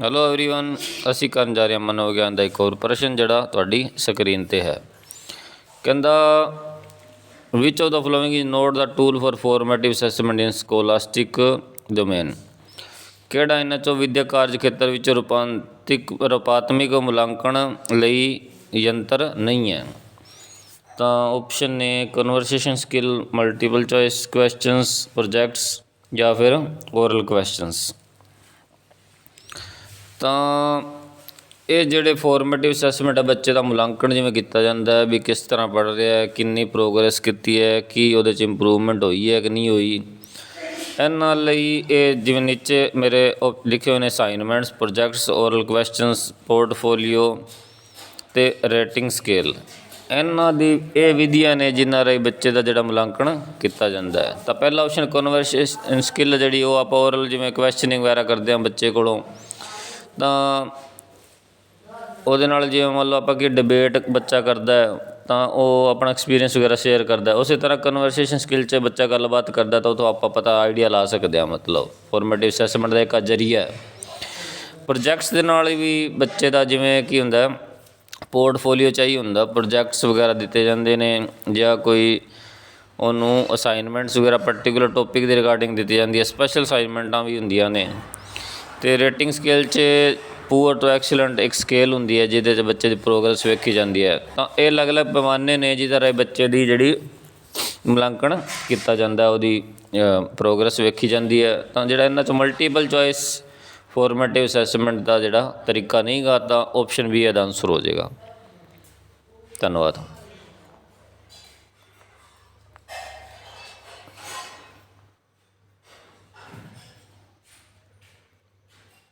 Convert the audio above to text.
Hello everyone ਅਸੀਂ ਕਰਨ ਜਾ ਰਹੇ ਹਾਂ ਮਨੋਵਿਗਿਆਨ ਦਾ ਇੱਕ ਹੋਰ ਪ੍ਰਸ਼ਨ ਜਿਹੜਾ ਤੁਹਾਡੀ ਸਕਰੀਨ ਤੇ ਹੈ। ਕਹਿੰਦਾ which of the following is not the tool for formative assessment in scholastic domain ਕਿਹੜਾ ਇਹਨਾਂ ਚੋਂ ਵਿਦਿਅਕ ਕਾਰਜ ਖੇਤਰ ਵਿੱਚ ਰੂਪਾਂਤਿਕ ਰੂਪਾਤਮਿਕ ਮੁਲਾਂਕਣ ਲਈ ਯੰਤਰ ਨਹੀਂ ਹੈ? ਤਾਂ ਆਪਸ਼ਨ ਨੇ conversation skill multiple choice questions projects ਜਾਂ ਫਿਰ ਓਰਲ ਕੁਐਸਚਨਸ ਤਾਂ ਇਹ ਜਿਹੜੇ ਫਾਰਮੇਟਿਵ ਅਸੈਸਮੈਂਟ ਹੈ ਬੱਚੇ ਦਾ ਮੁਲਾਂਕਣ ਜਿਵੇਂ ਕੀਤਾ ਜਾਂਦਾ ਹੈ, ਵੀ ਕਿਸ ਤਰ੍ਹਾਂ ਪੜ੍ਹ ਰਿਹਾ ਹੈ, ਕਿੰਨੀ ਪ੍ਰੋਗਰੈਸ ਕੀਤੀ ਹੈ, ਕੀ ਉਹਦੇ 'ਚ ਇੰਪਰੂਵਮੈਂਟ ਹੋਈ ਹੈ ਕਿ ਨਹੀਂ ਹੋਈ। ਇਹਨਾਂ ਲਈ ਇਹ ਜਿਵੇਂ ਨੀਚੇ ਮੇਰੇ ਉਹ ਲਿਖੇ ਹੋਏ ਨੇ assignments projects oral questions portfolio ਤੇ ਰੇਟਿੰਗ ਸਕੇਲ ਇਹਨਾਂ ਦੀ ਇਹ ਵਿਧੀਆਂ ਨੇ ਜਿਨ੍ਹਾਂ ਰਾਹੀਂ ਬੱਚੇ ਦਾ ਜਿਹੜਾ ਮੁਲਾਂਕਣ ਕੀਤਾ ਜਾਂਦਾ ਹੈ। ਤਾਂ ਪਹਿਲਾ ਆਪਸ਼ਨ ਕਨਵਰਸੇਸ਼ਨ ਸਕਿੱਲ ਜਿਹੜੀ ਉਹ ਆਪਾਂ ਓਰਲ ਜਿਵੇਂ ਕੁਐਸਚਨਿੰਗ ਵਗੈਰਾ ਕਰਦੇ ਹਾਂ ਬੱਚੇ ਕੋਲੋਂ। ਤਾਂ ਉਹਦੇ ਨਾਲ ਜਿਵੇਂ ਮੰਨ ਲਓ ਆਪਾਂ ਕਿ ਡਿਬੇਟ ਬੱਚਾ ਕਰਦਾ ਤਾਂ ਉਹ ਆਪਣਾ ਐਕਸਪੀਰੀਅੰਸ ਵਗੈਰਾ ਸ਼ੇਅਰ ਕਰਦਾ ਉਸੇ ਤਰ੍ਹਾਂ ਕਨਵਰਸੇਸ਼ਨ ਸਕਿੱਲ 'ਚ ਬੱਚਾ ਗੱਲਬਾਤ ਕਰਦਾ ਤਾਂ ਉਹ ਤੋਂ ਆਪਾਂ ਪਤਾ ਆਈਡੀਆ ਲਾ ਸਕਦੇ ਆ ਮਤਲਬ ਫਾਰਮੇਟਿਵ ਅਸੈਸਮੈਂਟ ਦਾ ਇੱਕ ਜ਼ਰੀਆ ਹੈ। ਪ੍ਰੋਜੈਕਟਸ ਦੇ ਨਾਲ ਵੀ ਬੱਚੇ ਦਾ ਜਿਵੇਂ ਕੀ ਹੁੰਦਾ ਪੋਰਟਫੋਲੀਓ ਚਾਹੀ ਹੁੰਦਾ ਪ੍ਰੋਜੈਕਟਸ ਵਗੈਰਾ ਦਿੱਤੇ ਜਾਂਦੇ ਨੇ ਜਾਂ ਕੋਈ ਉਹਨੂੰ ਅਸਾਈਨਮੈਂਟਸ ਵਗੈਰਾ ਪਾਰਟਿਕੂਲਰ ਟੌਪਿਕ ਦੇ ਰਿਗਾਰਡਿੰਗ ਦਿੱਤੀ ਜਾਂਦੀ ਹੈ ਸਪੈਸ਼ਲ ਅਸਾਈਨਮੈਂਟਾਂ ਵੀ ਹੁੰਦੀਆਂ ਨੇ। ਅਤੇ ਰੇਟਿੰਗ ਸਕੇਲ 'ਚ ਪੂਅਰ ਟੂ ਐਕਸਲੈਂਟ ਇੱਕ ਸਕੇਲ ਹੁੰਦੀ ਹੈ, ਜਿਹਦੇ 'ਚ ਬੱਚੇ ਦੀ ਪ੍ਰੋਗਰੈਸ ਵੇਖੀ ਜਾਂਦੀ ਹੈ। ਤਾਂ ਇਹ ਅਲੱਗ-ਅਲੱਗ ਪੈਮਾਨੇ ਨੇ ਜਿਹਦੇ ਰਾਹੀਂ ਬੱਚੇ ਦੀ ਜਿਹੜੀ ਮੁਲਾਂਕਣ ਕੀਤਾ ਜਾਂਦਾ, ਉਹਦੀ ਪ੍ਰੋਗਰੈਸ ਵੇਖੀ ਜਾਂਦੀ ਹੈ। ਤਾਂ ਜਿਹੜਾ ਇਹਨਾਂ 'ਚ ਮਲਟੀਪਲ ਚੋਇਸ ਫਾਰਮੇਟਿਵ ਅਸੈਸਮੈਂਟ ਦਾ ਜਿਹੜਾ ਤਰੀਕਾ ਨਹੀਂਗਾ ਤਾਂ ਆਪਸ਼ਨ ਬੀ ਇਹਦਾ ਆਨਸਰ ਹੋ ਜਾਏਗਾ। ਧੰਨਵਾਦ।